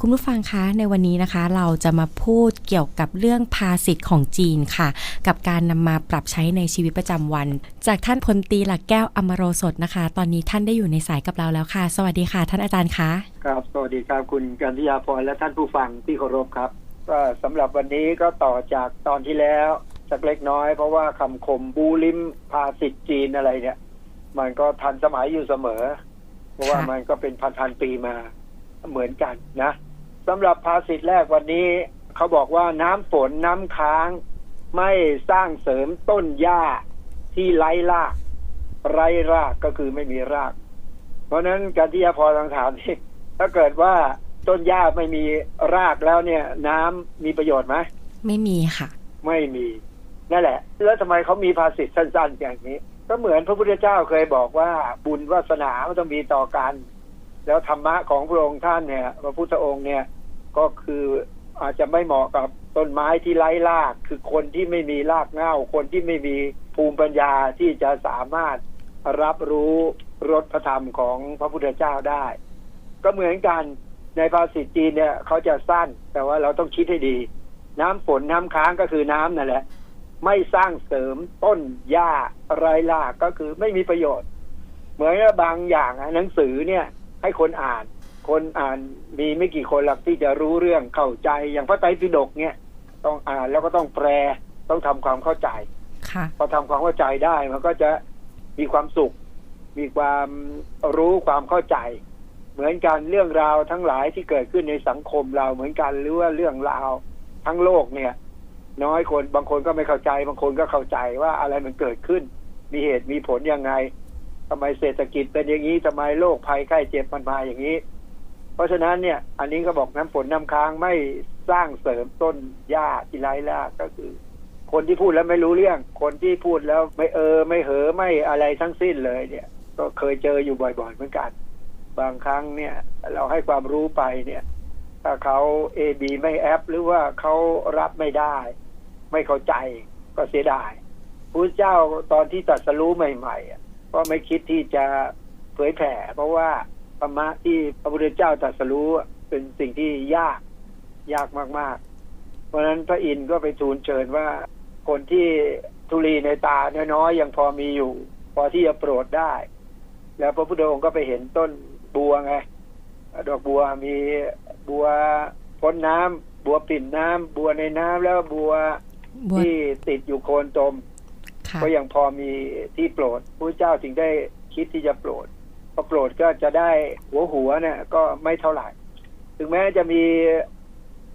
คุณผู้ฟังคะในวันนี้นะคะ เราจะมาพูดเกี่ยวกับเรื่องภาษิตของจีนค่ะ กับการนำมาปรับใช้ในชีวิตประจำวัน จากท่านพลตีหลักแก้วอมโรสดนะคะ ตอนนี้ท่านได้อยู่ในสายกับเราแล้วค่ะ สวัสดีค่ะ ท่านอาจารย์คะครับสวัสดีครับคุณกันทิยาพรและท่านผู้ฟังที่เคารพครับก็สำหรับวันนี้ก็ต่อจากตอนที่แล้วสักเล็กน้อย เพราะว่าคำคมบูลิมภาษิตจีนอะไรเนี่ย มันก็ทันสมัยอยู่เสมอ เพราะว่ามันก็เป็นพันพันๆปีมาเหมือนกันนะ สำหรับภาษิตแรกวันนี้ เขาบอกว่าน้ำฝนน้ำค้าง ไม่สร้างเสริมต้นหญ้าที่ไร้ราก ไร้รากก็คือไม่มีราก เพราะฉะนั้นการที่จะพอทางถามที่ถ้าเกิดว่าต้นหญ้าไม่มีรากแล้วเนี่ย น้ำมีประโยชน์ไหมไม่มีค่ะ ไม่มีนั่นแหละ แล้วทำไมเขามีภาษิตสั้นๆอย่างนี้ ก็เหมือนพระพุทธเจ้าเคยบอกว่าบุญวาสนามันต้องมีต่อกัน แล้วธรรมะของพระองค์ท่านเนี่ยพระพุทธองค์เนี่ย ก็คืออาจจะไม่เหมาะกับต้นไม้ที่ไร้ราก คือคนที่ไม่มีรากเหง้า คนที่ไม่มีภูมิปัญญาที่จะสามารถรับรู้รสพระธรรมของพระพุทธเจ้าได้ ก็เหมือนกันในภาษิตจีนเนี่ยเขาจะสั้น แต่ว่าเราต้องคิดให้ดี น้ำฝนน้ำค้างก็คือน้ำนั่นแหละ ไม่สร้างเสริมต้นหญ้าไรรากก็คือไม่มีประโยชน์ เหมือนบบางอย่างอะหนังสือเนี่ย ให้คนอ่าน คนอ่านมีไม่กี่คนหลักที่จะรู้เรื่องเข้าใจอย่างพระไตรปิฎกเนี่ย ต้องอ่านแล้วก็ต้องแปลต้องทำความเข้าใจค่ะพอทำความเข้าใจได้มันก็จะมีความสุข มีความรู้ความเข้าใจ เหมือนกันเรื่องราวทั้งหลายที่เกิดขึ้นในสังคมเราเหมือนกันหรือว่าเรื่องราวทั้งโลกเนี่ย น้อยคนบางคนก็ไม่เข้าใจ บางคนก็เข้าใจว่าอะไรมันเกิดขึ้น มีเหตุมีผลยังไงทำไมเศรษฐกิจเป็นอย่างนี้ทำไมโรคภัยไข้เจ็บมันมาอย่างนี้ เพราะฉะนั้นเนี่ย อันนี้ก็บอกน้ำฝนน้ำค้างไม่สร้างเสริมต้นหญ้าที่ไร้รากก็คือ คนที่พูดแล้วไม่รู้เรื่อง คนที่พูดแล้วไม่เออ ไม่เหอไม่อะไรทั้งสิ้นเลยเนี่ย ก็เคยเจออยู่บ่อยๆเหมือนกัน บางครั้งเนี่ย เราให้ความรู้ไปเนี่ย ถ้าเขาเอบีไม่แอป หรือว่าเขารับไม่ได้ ไม่เข้าใจก็เสียดายพระเจ้าตอนที่ตรัสรู้ใหม่ๆก็ไม่คิดที่จะเผยแผ่เพราะว่า ธรรมะที่พระพุทธเจ้าตรัสรู้อะเป็นสิ่งที่ยากยากมาก ๆ เพราะฉะนั้นพระอินทร์ก็ไปทูลเชิญว่าคนที่ทุลีในตาน้อยๆยังพอมีอยู่ พอที่จะโปรดได้ แล้วพระพุทธองค์ก็ไปเห็นต้นบัวไงดอกบัวมีบัวพ้นน้ำบัวปิ่นน้ำบัวในน้ำแล้วบัวบวชที่ติดอยู่โคนตมค่ะก็ยังพอมีที่โปรดพระเจ้าจึงได้คิดที่จะโปรด พอโปรดก็จะได้หัวหัวเนี่ย ก็ไม่เท่าไหร่ ถึงแม้จะมี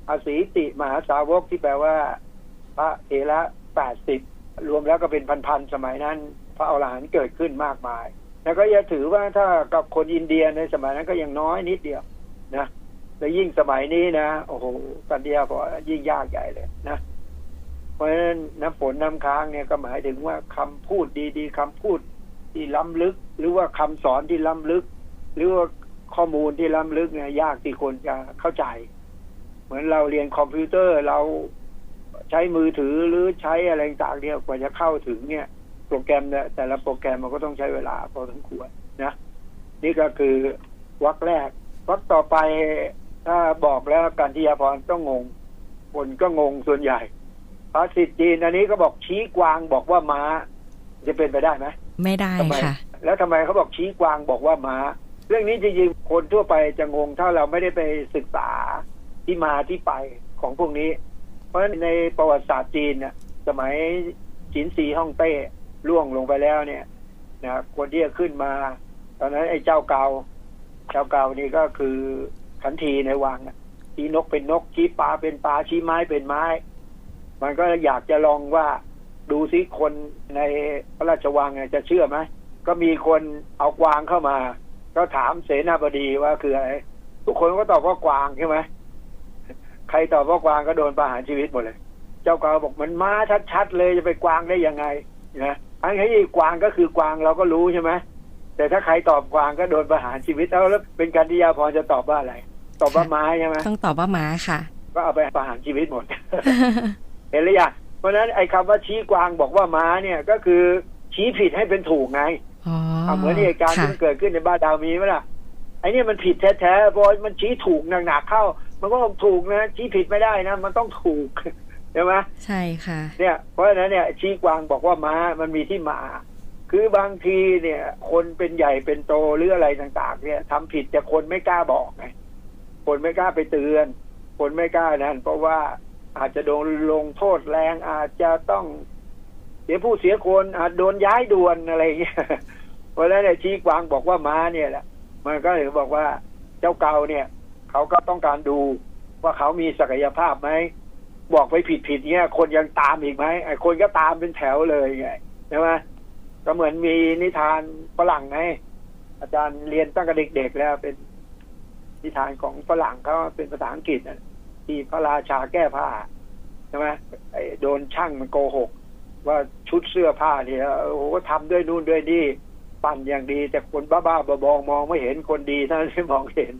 อสีติมหาสาวกที่แปลว่า พระเถระแปดสิบรวมแล้วก็เป็นพันๆสมัยนั้น พระอรหันต์เกิดขึ้นมากมาย แล้วก็อย่าถือว่าถ้ากับคนอินเดียในสมัยนั้นก็ยังน้อยนิดเดียวนะแล้วยิ่งสมัยนี้นะโอ้โหกันเดียพอยิ่งยากใหญ่เลยนะเพราะฉะนั้นน้ำฝนน้ำค้างเนี่ยก็หมายถึงว่าคำพูดดีๆคำพูด ที่ล้ำลึก หรือว่าคำสอนที่ล้ำลึก หรือว่าข้อมูลที่ล้ำลึกเนี่ยยากที่คนจะเข้าใจ เหมือนเราเรียนคอมพิวเตอร์เราใช้มือถือหรือใช้อะไรต่างเนี่ยกว่าจะเข้าถึงเนี่ย โปรแกรมเนี่ยแต่ละโปรแกรมมันก็ต้องใช้เวลาพอสมควรนะนี่ก็คือวรรคแรกวรรคต่อไปถ้าบอกแล้วการที่ยาพรต้องงง คนก็งงส่วนใหญ่ภาษิตจีนอันนี้ก็บอกชี้กวางบอกว่าม้า จะเป็นไปได้ไหม ไม่ได้ทำไมค่ะ แล้วทำไมเขาบอกชี้กวางบอกว่าม้า เรื่องนี้จริงๆคนทั่วไปจะงงถ้าเราไม่ได้ไปศึกษาที่มาที่ไปของพวกนี้ เพราะฉะนั้นในประวัติศาสตร์จีนเนี่ยสมัยจินซีฮ่องเต้ล่วงลงไปแล้วเนี่ยนะคนที่จะขึ้นมา ตอนนั้นไอ้เจ้าเกาเจ้าเกานี่ก็คือขันทีในวังอะชี้นกเป็นนกชี้ปลาเป็นปลาชี้ไม้เป็นไม้ มันก็อยากจะลองว่า ดูซิคนในพระราชวังเนี่ยจะเชื่อไหมก็มีคนเอากวางเข้ามา ก็ถามเสนาบดีว่าคืออะไร ทุกคนก็ตอบว่ากวางใช่ไหมใครตอบว่ากวางก็โดนประหารชีวิตหมดเลย เจ้าเกาบอกมันม้าชัดๆเลยจะไปกวางได้ยังไงนะอันนี้กวางก็คือกวางเราก็รู้ใช่ไหมแต่ถ้าใครตอบกวางก็โดนประหารชีวิตเอาแล้วเป็นการที่ยาพรจะตอบว่าอะไร ตอบว่าม้าใช่ไหมต้องตอบว่าม้าค่ะ ก็เอาไปประหารชีวิตหมดเห็นหรือยัง เพราะฉะนั้นไอ้คำว่าชี้กวางบอกว่าม้าเนี่ยก็คือชี้ผิดให้เป็นถูกไงอ๋อเอาเหมือนเหตุการณ์ที่ค่ะมันเกิดขึ้นในบ้านดาวมีไหมล่ะไอ้เนี่ยมันผิดแท้ๆพอมันชี้ถูกหนักๆเข้า มันก็ต้องถูกนะชี้ผิดไม่ได้นะ มันต้องถูกใช่ไหมใช่ค่ะ เนี่ยเพราะฉะนั้นเนี่ยชี้กวางบอกว่าม้ามันมีที่มา คือบางทีเนี่ย คนเป็นใหญ่เป็นโตหรืออะไรต่าง ๆ เนี่ยทำผิดแต่คนไม่กล้าบอกไงคนไม่กล้าไปเตือน คนไม่กล้านั่นเพราะว่า อาจจะโดนลงโทษแรงอาจจะต้องเสียผู้เสียคนอาจโดนย้ายด่วนอะไรเงี้ยเพราะฉะนั้นเนี่ยชี้กวางบอกว่าม้าเนี่ยแหละมันก็เลยบอกว่าเจ้าเก่าเนี่ย เขาก็ต้องการดูว่าเขามีศักยภาพไหมบอกไปผิดผิดเนี่ยคนยังตามอีกไหมไอ้คนก็ตามเป็นแถวเลยไงใช่ไหมก็เหมือนมีนิทานฝรั่งไงอาจารย์เรียนตั้งแต่เด็กๆแล้วเป็นนิทานของฝรั่งเขาเป็นภาษาอังกฤษน่ะ ที่พระราชาแก้ผ้าใช่ไหมไอ้โดนช่างมันโกหก ว่าชุดเสื้อผ้าเนี่ยโอ้โหทำด้วยนู่นด้วยนี่ปั่นอย่างดี แต่คนบ้าๆบอๆมองไม่เห็นคนดีเท่านั้นที่มองเห็น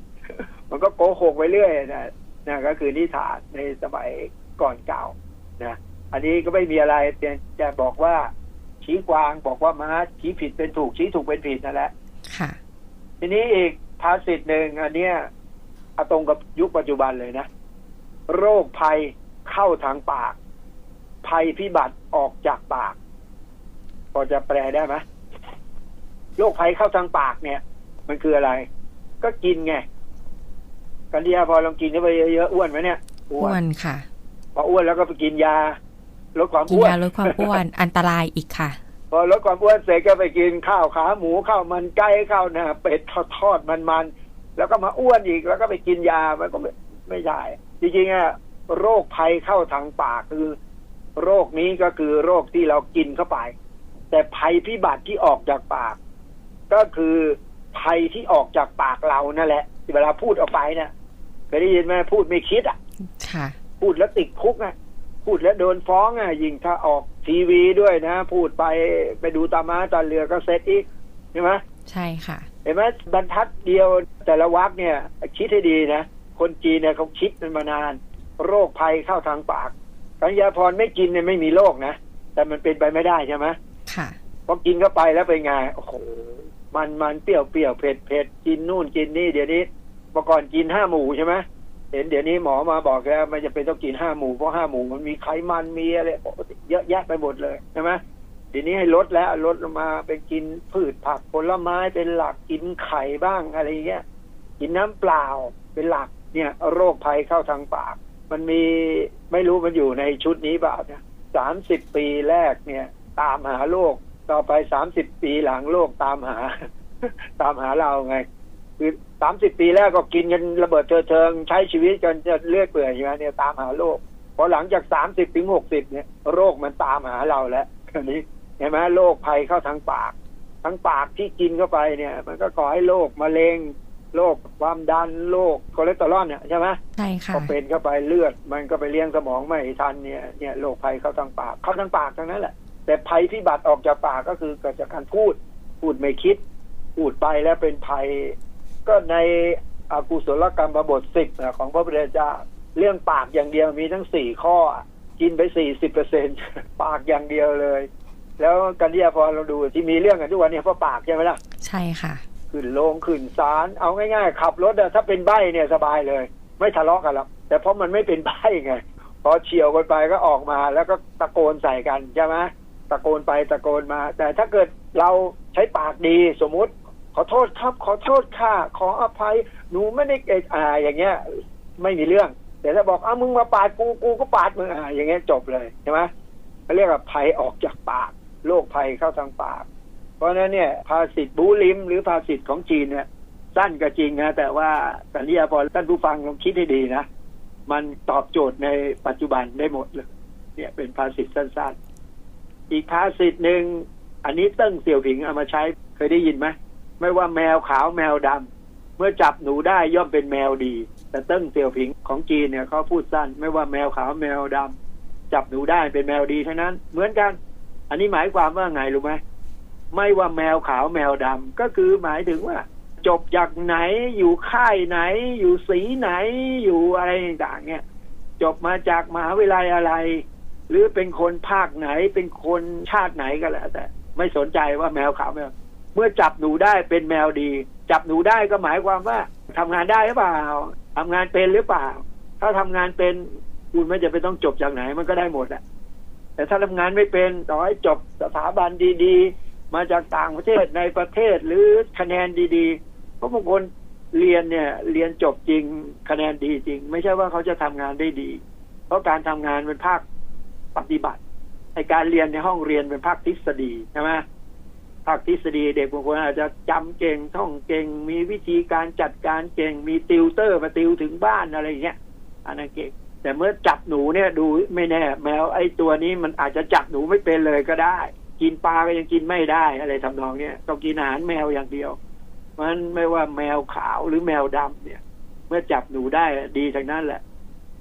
มันก็โกหกไปเรื่อยนะนะก็คือนิทานในสมัยก่อนเก่านะอันนี้ก็ไม่มีอะไรเพียงจะบอกว่าชี้กวางบอกว่าม้าชี้ผิดเป็นถูกชี้ถูกเป็นผิดนั่นแหละค่ะ ทีนี้อีกภาษิตหนึ่งอันเนี้ยเอาตรงกับยุคปัจจุบันเลยนะ โรคภัยเข้าทางปาก ภัยพิบัติออกจากปาก พอจะแปลได้ไหมโรคภัยเข้าทางปากเนี่ย มันคืออะไร ก็กินไงกันเดียพอลองกินเข้าไปเยอะๆอ้วนไหมเนี่ยอ้วนค่ะ พออ้วนแล้วก็ไปกินยาลดความกินอ้วนยาลดความอ้วนอันตรายอีกค่ะ พอลดความอ้วนเสร็จก็ไปกินข้าวขาหมูข้าวมันไก่ข้าวหนาเป็ดทอดทอดมันมันๆแล้วก็มาอ้วนอีกแล้วก็ไปกินยามันก็ไม่ไม่ได้ จริงๆอะโรคภัยเข้าทางปากคือ โรคนี้ก็คือโรคที่เรากินเข้าไป แต่ภัยพิบัติที่ออกจากปาก ก็คือภัยที่ออกจากปากเรานั่นแหละที่เวลาพูดออกไปเนี่ยเคยได้ยินไหมพูดไม่คิดอะค่ะพูดแล้วติดคุกอะพูดแล้วโดนฟ้องอะ ยิ่งถ้าออกทีวีด้วยนะ พูดไปไปดูตาม้าตาเรือก็เซ็ตอีกใช่ไหมใช่ค่ะ เห็นไหมบรรทัดเดียวแต่ละวักเนี่ย คิดให้ดีนะ คนจีนเนี่ยเขาคิดมันมานาน โรคภัยเข้าทางปากกัญญาพรไม่กินเนี่ยไม่มีโรคนะแต่มันเป็นไปไม่ได้ใช่ไหมค่ะพอกินเข้าไปแล้วเป็นไงโอ้โหมันมันเปรี้ยวเปรี้ยวเผ็ดเผ็ดกินนู่นกินนี่เดี๋ยวนี้เมื่อก่อนกินห้าหมูใช่ไหมเห็นเดี๋ยวนี้หมอมาบอกแล้วไม่จะเป็นต้องกินห้าหมูเพราะห้าหมูมันมีไขมันมีอะไรเยอะแยะไปหมดเลยใช่ไหมเดี๋ยวนี้ให้ลดแล้วลดลงมาเป็นกินพืชผักผลไม้เป็นหลักกินไข่บ้างอะไรเงี้ยกินน้ำเปล่าเป็นหลัก เนี่ย โรคภัยเข้าทางปาก มันมีไม่รู้มันอยู่ในชุดนี้เปล่าเนี่ยสามสิบปีแรกเนี่ย ตามหาโรคต่อไปสามสิบปีหลังโรคตามหา ตามหาเราไง คือสามสิบปีแรกก็กินกันระเบิดเธอเทิงใช้ชีวิตจนจะเลือดเปื่อยอยู่นะเนี่ยตามหาโรคพอหลังจากสามสิบถึงหกสิบเนี่ย โรคมันตามหาเราแล้วคราวนี้เห็นไหมโรคภัยเข้าทางปากทั้งปากที่กินเข้าไปเนี่ย มันก็ก่อให้โรคมะเร็ง โรคความดันโรคคอเลสเตอรอลเนี่ยใช่ไหมใช่ค่ะพอเป็นเข้าไปเลือด มันก็ไปเลี้ยงสมองไม่ทันเนี่ยเนี่ยโรคภัยเข้าทางปากเข้าทางปากทั้งนั้นแหละ แต่ภัยพิบัติออกจากปากก็คือเกิดจากการพูด พูดไม่คิด พูดไปแล้วเป็นภัย ก็ในอากุศลกรรมบทสิบของพระพุทธเจ้าเรื่องปากอย่างเดียวมีทั้งสี่ข้อ กินไปสี่สิบเปอร์เซ็นปากอย่างเดียวเลย แล้วกันที่พอเราดูที่มีเรื่องกันทุกวันเนี้เพราะปากใช่ไหมล่ะ ใช่ค่ะ ขึ้นโรงขึ้นศาลเอาง่ายๆขับรถอะถ้าเป็นใบเนี่ยสบายเลย ไม่ทะเลาะกันหรอกแต่เพราะมันไม่เป็นใบไงพอเฉียวกันไปก็ออกมาแล้วก็ตะโกนใส่กันใช่ไหมตะโกนไปตะโกนมา แต่ถ้าเกิดเราใช้ปากดีสมมุติ ขอโทษครับ ขอโทษค่ะ ขออภัยหนูไม่ได้เกตอ่าอย่างเงี้ย ไม่มีเรื่อง แต่ถ้าบอกอ้ามึงมาปาดกูกูก็ปาดมึงอ่าอย่างเงี้ยจบเลยใช่ไหมเขาเรียกว่าภัยออกจากปากโรคภัยเข้าทางปาก เพราะนั้นเนี่ยภาษิตบูลิม หรือภาษิตของจีนเนี่ยสั้นก็จริงนะแต่ว่าสัญญาพอท่านผู้ฟังลองคิดให้ดีนะ มันตอบโจทย์ในปัจจุบันได้หมดเลย เนี่ยเป็นภาษิตสั้นๆ อีกภาษิตหนึ่งอันนี้เติ้งเสี่ยวผิงเอามาใช้เคยได้ยินไหมไม่ว่าแมวขาวแมวดำเมื่อจับหนูได้ย่อมเป็นแมวดี แต่เติ้งเสี่ยวผิงของจีนเนี่ยเขาพูดสั้น ไม่ว่าแมวขาวแมวดำจับหนูได้เป็นแมวดีเท่านั้น เหมือนกัน อันนี้หมายความว่าไงรู้ไหม ไม่ว่าแมวขาวแมวดำก็คือหมายถึงว่า จบจากไหนอยู่ค่ายไหน อยู่สีไหนอยู่อะไรต่างๆเนี่ยจบมาจากมหาวิทยาลัยอะไร หรือเป็นคนภาคไหนเป็นคนชาติไหนก็แล้วแต่ ไม่สนใจว่าแมวขาวแมวเมื่อจับหนูได้เป็นแมวดี จับหนูได้ก็หมายความว่าทำงานได้หรือเปล่าทำงานเป็นหรือเปล่า ถ้าทำงานเป็นคุณไม่จะไปต้องจบจากไหนมันก็ได้หมดแหละแต่ถ้าทำงานไม่เป็นต่อให้จบสถาบันดีๆ มาจากต่างประเทศในประเทศหรือคะแนนดีๆ เพราะบางคนเรียนเนี่ย เรียนจบจริงคะแนนดีจริง ไม่ใช่ว่าเขาจะทำงานได้ดี เพราะการทำงานเป็นภาคปฏิบัติไอการเรียนในห้องเรียนเป็นภาคทฤษฎีใช่ไหมภาคทฤษฎีเด็กบางคนอาจจะจำเก่งท่องเก่ง มีวิธีการจัดการเก่ง มีติวเตอร์มาติวถึงบ้านอะไรอย่างเงี้ยอันนั้นเก่งแต่เมื่อจับหนูเนี่ยดูไม่แน่ แมวไอ้ตัวนี้มันอาจจะจับหนูไม่เป็นเลยก็ได้ กินปลาก็ยังกินไม่ได้อะไรทำนองเนี้ยต้องกินอาหารแมวอย่างเดียว เพราะฉะนั้นไม่ว่าแมวขาวหรือแมวดำเนี่ย เมื่อจับหนูได้ดีทั้งนั้นแหละ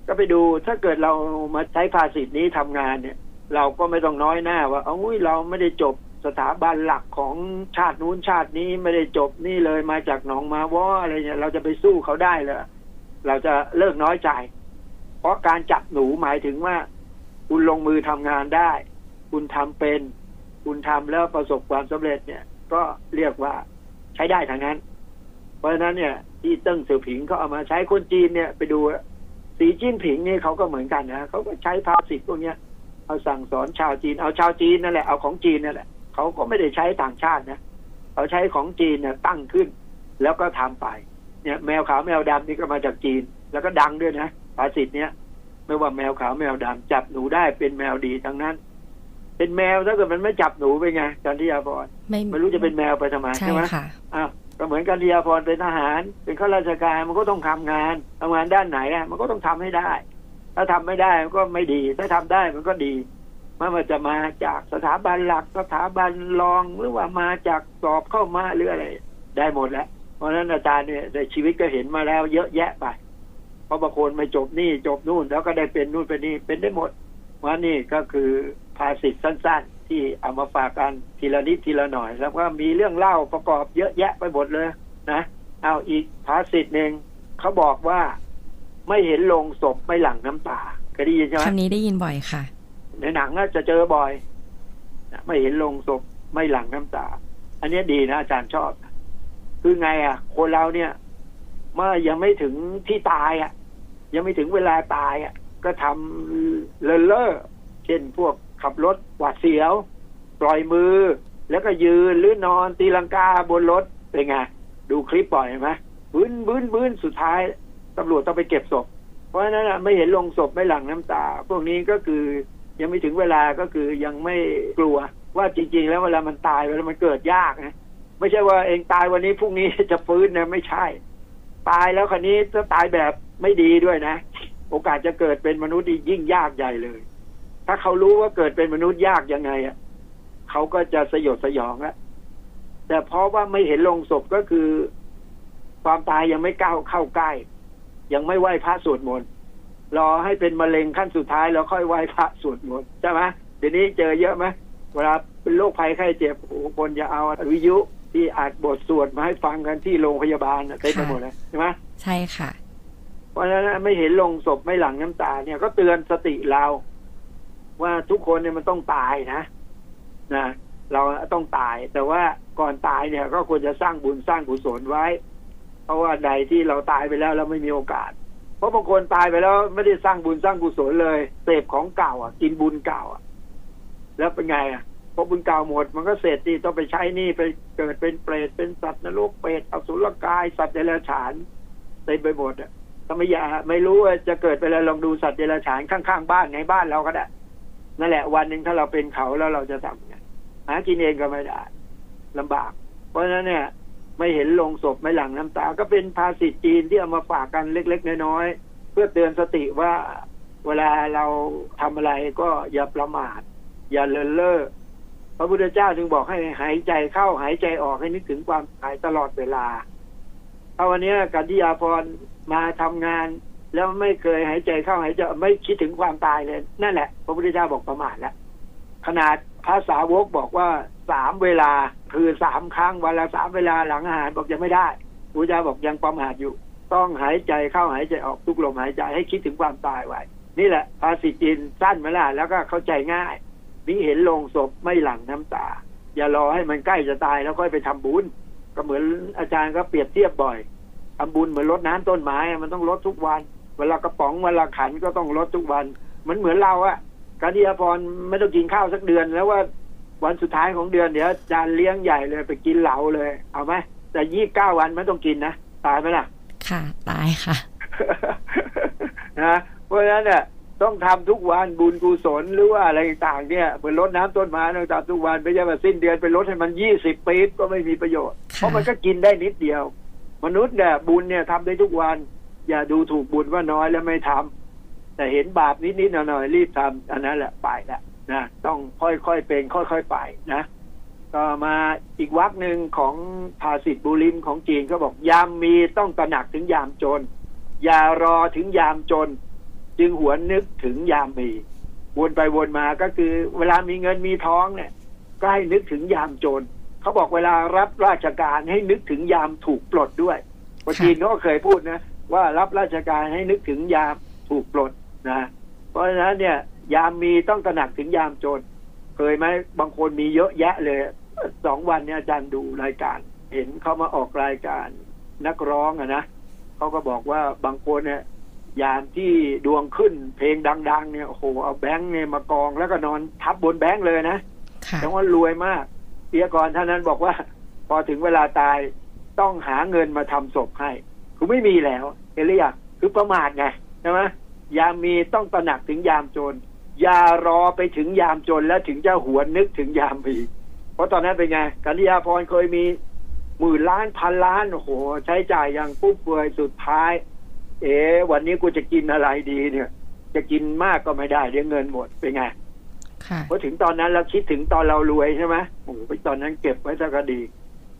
ก็ไปดูถ้าเกิดเรามาใช้ภาษิตนี้ทำงานเนี่ย เราก็ไม่ต้องน้อยหน้าว่าเอ้ยเราไม่ได้จบสถาบันหลักของชาตินู้นชาตินี้ไม่ได้จบนี่เลยมาจากหนองมาวออะไรเนี่ยเราจะไปสู้เขาได้เลยเราจะเลิกน้อยใจ เพราะการจับหนูหมายถึงว่า คุณลงมือทำงานได้ คุณทำเป็น คุณทำแล้วประสบความสำเร็จเนี่ย ก็เรียกว่าใช้ได้ทางนั้น เพราะฉะนั้นเนี่ย ที่เติ้งเสี่ยวผิงเขาเอามาใช้คนจีนเนี่ยไปดูสีจิ้นผิงนี่เขาก็เหมือนกันนะเขาก็ใช้ภาษิตพวกเนี้ยเอาสั่งสอนชาวจีนเอาชาวจีนนั่นแหละเอาของจีนนั่นแหละเขาก็ไม่ได้ใช้ต่างชาตินะเขาใช้ของจีนเนี่ยตั้งขึ้น แล้วก็ทำไป เนี่ย แมวขาวแมวดำนี่ก็มาจากจีน แล้วก็ดังด้วยนะภาษิตเนี้ยไม่ว่าแมวขาวแมวดำจับหนูได้เป็นแมวดีทั้งนั้น เป็นแมวถ้าเกิดมันไม่จับหนูไปไงจันทิยาพรไม่ไม่รู้จะเป็นแมวไปทำไมใช่ใช่ไหมค่ะอ้าวก็เหมือนกันทิยาพรเป็นทหาร เป็นข้าราชการมันก็ต้องทำงานทำงานด้านไหนอะมันก็ต้องทำให้ได้ ถ้าทำไม่ได้มันก็ไม่ดี ถ้าทำได้มันก็ดีไม่ว่าจะมาจากสถาบันหลักสถาบันรองหรือว่ามาจากสอบเข้ามาหรืออะไร ได้หมดแล้ว เพราะฉะนั้นอาจารย์เนี่ยในชีวิตก็เห็นมาแล้ว เยอะแยะไปเพราะบางคนไม่จบนี่จบนู่นแล้วก็ได้เป็นนู่นเป็นนี่เป็นได้หมดว่านี่ก็คือ ภาษิตสั้น ๆ ที่เอามาฝากกันทีละนิดทีละหน่อย แล้วก็มีเรื่องเล่าประกอบเยอะแยะไปหมดเลยนะเอาอีกภาษิตหนึ่งเขาบอกว่าไม่เห็นลงศพไม่หลั่งน้ำตาเคยได้ยินใช่ไหมคำนี้ได้ยินบ่อยค่ะ ในหนังก็จะเจอบ่อยนะไม่เห็นลงศพไม่หลั่งน้ำตา อันนี้ดีนะอาจารย์ชอบ คือไงอะ คนเราเนี่ยเมื่อยังไม่ถึงที่ตายอะ ยังไม่ถึงเวลาตายอะ ก็ทำเลอะเลอะเช่นพวก ขับรถหวาดเสียว ปล่อยมือ แล้วก็ยืนหรือนอนตีลังกาบนรถเป็นไงดูคลิปบ่อยไหมบื้นบื้นบื้นสุดท้ายตำรวจต้องไปเก็บศพ เพราะฉะนั้นไม่เห็นลงศพไม่หลั่งน้ำตา พวกนี้ก็คือยังไม่ถึงเวลาก็คือยังไม่กลัวว่าจริง ๆ แล้วเวลามันตายเวลามันเกิดยากนะไม่ใช่ว่าเองตายวันนี้พรุ่งนี้จะฟื้นนะไม่ใช่ ตายแล้วคนนี้จะตายแบบไม่ดีด้วยนะ โอกาสจะเกิดเป็นมนุษย์ดียิ่งยากใหญ่เลย ถ้าเขารู้ว่าเกิดเป็นมนุษย์ยากยังไงอะเขาก็จะสยดสยองแล้วแต่เพราะว่าไม่เห็นลงศพก็คือ ความตายยังไม่ก้าวเข้าใกล้ ยังไม่ไหว้พระสวดมนต์รอให้เป็นมะเร็งขั้นสุดท้ายแล้วค่อยไหว้พระสวดมนต์ใช่ไหมเดี๋ยวนี้เจอเยอะไหมเวลาเป็นโรคภัยไข้เจ็บโอ้โหคนจะเอาวิทยุที่อาจบทสวดมาให้ฟังกันที่โรงพยาบาลน่ะเต็มไปหมดเลยใช่ไหมใช่ค่ะ เพราะฉะนั้นไม่เห็นลงศพไม่หลั่งน้ำตาเนี่ยก็เตือนสติเรา ว่าทุกคนเนี่ยมันต้องตายนะนะเราต้องตาย แต่ว่าก่อนตายเนี่ย ก็ควรจะสร้างบุญสร้างกุศลไว้ เพราะว่าใดที่เราตายไปแล้วเราไม่มีโอกาส เพราะบางคนตายไปแล้วไม่ได้สร้างบุญสร้างกุศลเลยเสพของเก่า อะ กินบุญเก่าอะ แล้วเป็นไงอะพอบุญเก่าหมด มันก็เสร็จที่ต้องไปใช้นี่ไปเกิดเป็นเปรตเป็นสัตว์นรกเปรตอสุรกาย สัตว์เดรัจฉานเต็มไปหมดอะถ้าไมอย่าไม่รู้ว่าจะเกิดไปแล้วลองดูสัตว์เดรัจฉานข้างๆบ้านในบ้านเราก็ได้ นั่นแหละ วันหนึ่งถ้าเราเป็นเขาแล้วเราจะทำไงหากินเองก็ไม่ได้ลำบาก เพราะฉะนั้นเนี่ย ไม่เห็นลงศพไม่หลั่งน้ำตา ก็เป็นภาษิตจีนที่เอามาฝากกันเล็ก ๆ น้อยๆเพื่อเตือนสติว่าเวลาเราทำอะไรก็อย่าประมาท อย่าเลินเล่อพระพุทธเจ้าจึงบอกให้หายใจเข้าหายใจออกให้นึกถึงความตายตลอดเวลาถ้าวันนี้กันทิยาพรมาทำงาน แล้วไม่เคยหายใจเข้าหายใจไม่คิดถึงความตายเลย นั่นแหละ พระพุทธเจ้าบอกประมาทแล้วขนาดภาษาวกบอกว่าสามเวลาคือสามครั้งวันละสามเวลาหลังอาหารบอกยังไม่ได้พระเจ้าบอกยังประมาทอยู่ ต้องหายใจเข้าหายใจออกทุกลมหายใจให้คิดถึงความตายไว้ นี่แหละภาษิตจีนสั้นมาละแล้วก็เข้าใจง่ายนี่เห็นลงศพไม่หลั่งน้ำตา อย่ารอให้มันใกล้จะตายแล้วค่อยไปทำบุญก็เหมือนอาจารย์ก็เปรียบเทียบบ่อยทำบุญเหมือนรดน้ำต้นไม้มันต้องรดทุกวัน เวเวลากระป๋องเวลาขันก็ต้องลดทุกวัน มันเหมือนเราอะการที่อาพรไม่ต้องกินข้าวสักเดือน แล้วว่าวันสุดท้ายของเดือนเดี๋ยวจานเลี้ยงใหญ่เลยไปกินเหลาเลย เอาไหมแต่ยี่เก้าวันไม่ต้องกินนะตายไหมล่ะ ค่ะตายค่ะนะเพราะฉะนั้นเนี่ยต้องทำทุกวันบุญกุศลหรือว่าอะไรต่างๆเนี่ยเหมือนรดน้ำต้นไม้ต้องทำทุกวันไม่ใช่ว่าสิ้นเดือนไปลดให้มันยี่สิบปี๊บก็ไม่มีประโยชน์ค่ะเพราะมันก็กินได้นิดเดียว มนุษย์เนี่ยบุญเนี่ยทำได้ทุกวัน อย่าดูถูกบุญว่าน้อยแล้วไม่ทำแต่เห็นบาปนิดๆหน่อยๆรีบทำอันนั้นแหละไปแล้วนะต้องค่อยๆเป็นค่อยๆไปนะก็มาอีกวักหนึ่งของภาษิตบุริมของจีนเขาบอกยามมีต้องตระหนักถึงยามจน อย่ารอถึงยามจน จึงหวนนึกถึงยามมีวนไปวนมาก็คือ เวลามีเงินมีท้องเนี่ยก็ให้นึกถึงยามจนเขาบอกเวลารับราชการให้นึกถึงยามถูกปลดด้วยคนค่ะจีนเขาก็เคยพูดนะ ว่ารับราชการให้นึกถึงยามถูกปลดนะ เพราะฉะนั้นเนี่ย ยามมีต้องตระหนักถึงยามจน เคยไหมบางคนมีเยอะแยะเลยสองวันเนี่ยอาจารย์ดูรายการ เห็นเขามาออกรายการนักร้องอะนะเขาก็บอกว่าบางคนเนี่ยยามที่ดวงขึ้นเพลงดัง ๆ เนี่ยโอ้โหเอาแบงค์เนี่ยมากองแล้วก็นอนทับบนแบงค์เลยนะค่ะแต่ว่ารวยมากเปียกรท่านนั้นบอกว่า พอถึงเวลาตายต้องหาเงินมาทำศพให้ คือไม่มีแล้วเห็นหรือยังคือประมาทไงใช่ไหมยามมีต้องตระหนักถึงยามจน อย่ารอไปถึงยามจนแล้วถึงจะหวนนึกถึงยามมีเพราะตอนนั้นเป็นไงกัญญาพรเคยมีหมื่นล้านพันล้านโอ้โหใช้จ่ายอย่างฟุ่มเฟือยสุดท้าย เอ๋วันนี้กูจะกินอะไรดีเนี่ย จะกินมากก็ไม่ได้เดี๋ยวเงินหมดเป็นไงค่ะพอถึงตอนนั้นเราคิดถึงตอนเรารวยใช่ไหมโอ้โหไปตอนนั้นเก็บไว้สักก็ดี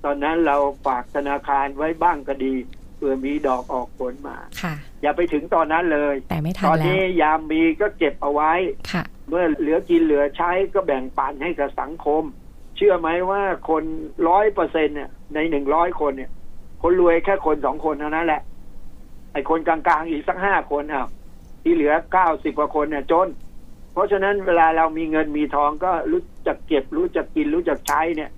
ตอนนั้นเราฝากธนาคารไว้บ้างก็ดี เพื่อมีดอกออกผลมาค่ะ อย่าไปถึงตอนนั้นเลย แต่ไม่ทัตนอนแล้วนี้ยามมีก็เก็บเอาไว้ค่ะ เมื่อเหลือกินเหลือใช้ก็แบ่งปันให้กับสังคม เชื่อไหมว่าคนร้อยเปอร์เซ็นเนี่ย ในหนึ่งร้อยคนเนี่ย คนรวยแค่คนสองคนเท่านั้นแหละ ไอ้คนกลางๆอีกสักห้าคนอ้าวที่เหลือเก้าสิบกว่าคนเนี่ยจน เพราะฉะนั้นเวลาเรามีเงินมีทองก็รู้จักเก็บรู้จักกินรู้จักใช้เนี่ย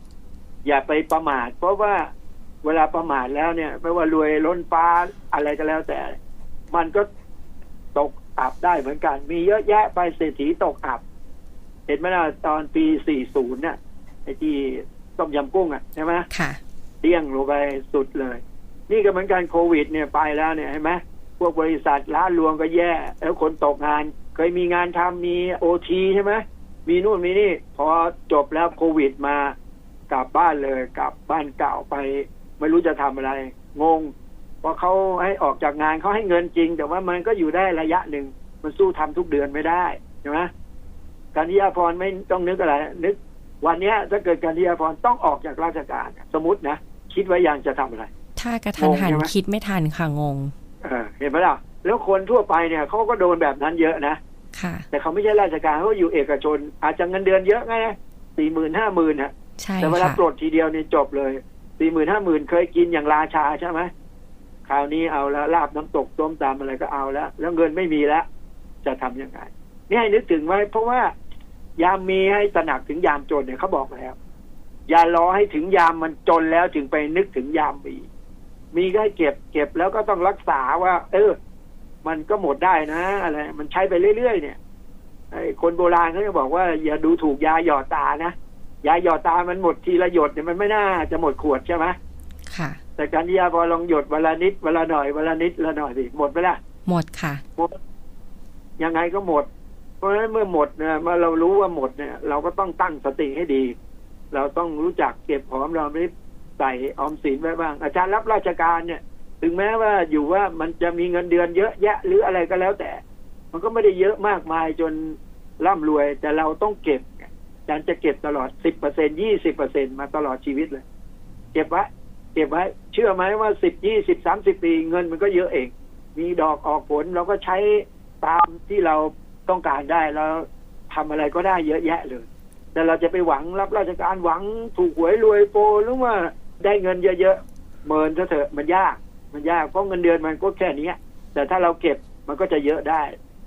อย่าไปประมาทเพราะว่า เวลาประมาทแล้วเนี่ย ไม่ว่ารวยล้นฟ้าอะไรก็แล้วแต่ มันก็ตกอับได้เหมือนกัน มีเยอะแยะไปเศรษฐีตกอับ เห็นไหมล่ะตอนปี 40น่ะไอ้ที่ต้มยำกุ้งอะใช่ไหมค่ะเดี้ยงลงไปสุดเลย นี่ก็เหมือนกันโควิด เนี่ยไปแล้วเนี่ยเห็นไหมพวกบริษัทร้านรวงก็แย่ แล้วคนตกงาน เคยมีงานทำมีโอทีใช่ไหมมีนู่นมีนี่ พอจบแล้วโควิดมากลับบ้านเลย กลับบ้านเก่าไป ไม่รู้จะทำอะไร งงเพราะเขาให้ออกจากงานเขาให้เงินจริง แต่ว่ามันก็อยู่ได้ระยะหนึ่งมันสู้ทำทุกเดือนไม่ได้ใช่ไหมการที่ยาพรไม่ต้องนึกอะไร นึก วันเนี้ยถ้าเกิดการที่ยาพรต้องออกจากราชการ สมมตินะคิดไว้ยังจะทำอะไร ถ้ากระทันหันงงใช่ไหมคิดไม่ทันค่ะงงเออเห็นไหมล่ะแล้วคนทั่วไปเนี่ยเขาก็โดนแบบนั้นเยอะนะค่ะ แต่เขาไม่ใช่ราชการเขาอยู่เอกชน อาจจะเงินเดือนเยอะไงสี่หมื่นห้าหมื่นฮะใช่แต่เวลาค่ะปลดทีเดียวนี่จบเลย สี่หมื่นห้าหมื่นเคยกินอย่างราชาใช่ไหมคราวนี้เอาแล้วลาบน้ำตกต้มตามอะไรก็เอาแล้ว แล้วเงินไม่มีแล้ว จะทำยังไงนี่ให้นึกถึงไว้ เพราะว่ายามมีให้ตระหนักถึงยามจนเนี่ยเขาบอกแล้ว อย่ารอให้ถึงยามมันจนแล้วถึงไปนึกถึงยามมี มีก็ให้เก็บ เก็บแล้วก็ต้องรักษาว่า เออ มันก็หมดได้นะ อะไร มันใช้ไปเรื่อยๆเนี่ยไอ้คนโบราณเขาจะบอกว่า อย่าดูถูกยาหยอดตานะ ยาหยอดตามันหมดทีละหยดเนี่ยมันไม่น่าจะหมดขวดใช่ไหมค่ะ แต่การที่ยาพอลองหยดวันละนิดวันละหน่อยวันละนิดละหน่อยสิหมดไปละหมดค่ะหมดยังไงก็หมด เพราะฉะนั้นเมื่อหมดเนี่ยเมื่อเรารู้ว่าหมดเนี่ย เราก็ต้องตั้งสติให้ดี เราต้องรู้จักเก็บหอมรอมริบใส่ออมสินไว้บ้าง อาจารย์รับราชการเนี่ย ถึงแม้ว่าอยู่ว่ามันจะมีเงินเดือนเยอะแยะหรืออะไรก็แล้วแต่ มันก็ไม่ได้เยอะมากมายจนร่ำรวย แต่เราต้องเก็บไง อาจารย์จะเก็บตลอดสิบเปอร์เซ็นยี่สิบเปอร์เซ็นมาตลอดชีวิตเลย เก็บไว้เก็บไว้ เชื่อไหมว่าสิบยี่สิบสามสิบปีเงินมันก็เยอะเอง มีดอกออกผลเราก็ใช้ตามที่เราต้องการได้แล้วทำอะไรก็ได้เยอะแยะเลย แต่เราจะไปหวังรับราชการหวังถูกหวยรวยโปรหรือว่าได้เงินเยอะๆเมินซะเถอะมันยาก มันยากเพราะเงินเดือนมันก็แค่นี้แต่ถ้าเราเก็บมันก็จะเยอะได้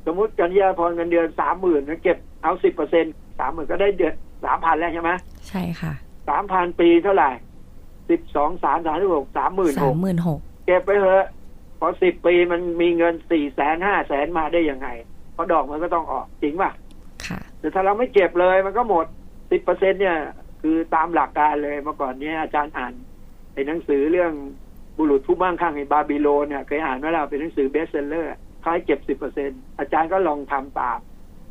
สมมติกันยาพรเงินเดือนสามหมื่นเก็บเอาสิบเปอร์เซ็น สามหมื่นก็ได้เดือนสามพันแล้วใช่ไหมใช่ค่ะสามพันปีเท่าไหร่สิบสองสามสามสิบหกสามหมื่นสาหมกหมื่นหกเก็บไปเถอะพออสิบปีมันมีเงินสี่แสนห้าแสนมาได้ยังไง เพราะดอกมันก็ต้องออกจริงป่ะค่ะแต่ถ้าเราไม่เก็บเลยมันก็หมดสิบเปอร์เซ็นเนี่ย คือตามหลักการเลยเมื่อก่อนเนี้ยอาจารย์อ่านในหนังสือเรื่องบุรุษผู้มั่งคั่งในบาบิโลนเนี่ยเคยอ่านไหมเราเป็นหนังสือเบสเซลเลอร์เขาให้เก็บสิบเปอร์เซ็นอาจารย์ก็ลองทำตาม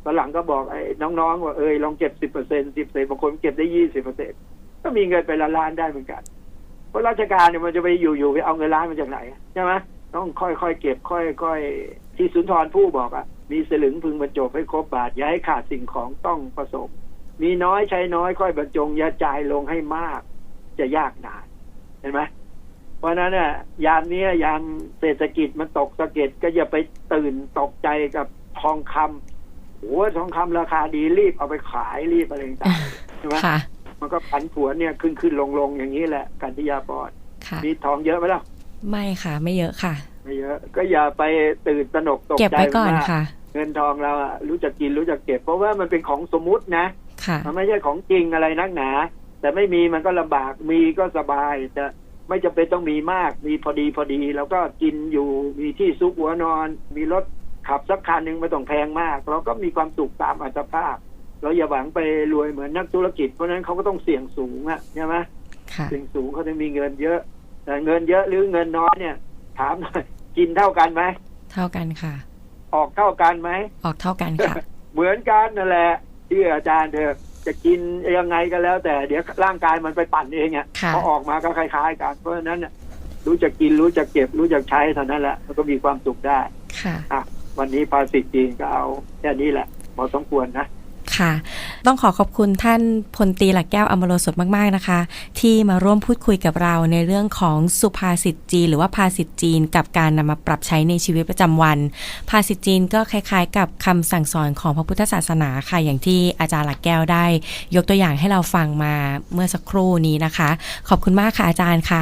ตอนหลังก็บอกไอ้น้องๆว่าเออลองเก็บสิบเปอร์เซ็นสิบเบางคนเก็บได้ยี่สิบเปอร์เซ็นก็มีเงินไปละล้านได้เหมือนกัน เพราะราชการเนี่ยมันจะไปอยู่ๆไปเอาเงินล้านมาจากไหนใช่ไหมต้องค่อยๆเก็บค่อยๆที่สุนทรผู้บอกอะมีสลึงพึงบรรจบให้ครบบาท อย่าให้ขาดสิ่งของต้องผสมมีน้อยใช้น้อยค่อยบรรจงอย่าจ่ายลงให้มาก จะยากนานเห็นไหมเพราะนั้นเนี่ยยามเนี้ยยามเศรษฐกิจมันตกสะเก็ดก็อย่าไปตื่นตกใจกับทองคำ โอ้ทองคำราคาดีรีบเอาไปขายรีบอะไรต่างๆใช่ไหมค่ะมันก็ผันผวนเนี่ยขึ้นขึ้นลงลงอย่างนี้แหละกันทิยาปอนค่ะมีทองเยอะไหมล่ะไม่ค่ะ ไม่เยอะค่ะ ไม่เยอะ ก็อย่าไปตื่นตระหนกตกเก็บใจไว้ก่อนมากค่ะ เงินทองเราอะรู้จักกินรู้จักเก็บ เพราะว่ามันเป็นของสมมุตินะค่ะมันไม่ใช่ของจริงอะไรนักหนา แต่ไม่มีมันก็ลำบากมีก็สบายแต่ไม่จำเป็นต้องมีมาก มีพอดีพอดี แล้วก็กินอยู่มีที่ซุกหัวนอน มีรถ ขับสักคันหนึ่งไม่ต้องแพงมาก เราก็มีความสุขตามอัตภาพ เราอย่าหวังไปรวยเหมือนนักธุรกิจเพราะฉะนั้นเขาก็ต้องเสี่ยงสูงอะใช่ไหมค่ะเสี่ยงสูงเขาจะมีเงินเยอะ แต่เงินเยอะหรือเงินน้อยเนี่ย ถามหน่อยกินเท่ากันไหมเท่ากันค่ะ ออกเท่ากันไหมออกเท่ากันค่ะ เหมือนกันนั่นแหละที่อาจารย์เธอจะกินยังไงก็แล้ว แต่เดี๋ยวร่างกายมันไปปั่นเองอะค่ะพอออกมาก็คล้ายๆกัน เพราะฉะนั้นน่ะรู้จักกินรู้จักเก็บรู้จักใช้เท่านั้นแหละมันก็มีความสุขได้ค่ะอะ วันนี้ภาษิตจีนก็เอาแค่นี้แหละพอสมควรนะค่ะ ต้องขอขอบคุณท่านพลตีหลักแก้วอมโรสดมากๆนะคะ ที่มาร่วมพูดคุยกับเราในเรื่องของสุภาษิตจีน หรือว่าภาษิตจีน กับการนำมาปรับใช้ในชีวิตประจำวัน ภาษิตจีนก็คล้ายๆ กับคำสั่งสอนของพระพุทธศาสนาค่ะ อย่างที่อาจารย์หลักแก้วได้ ยกตัวอย่างให้เราฟังมาเมื่อสักครู่นี้นะคะ ขอบคุณมากค่ะอาจารย์คะ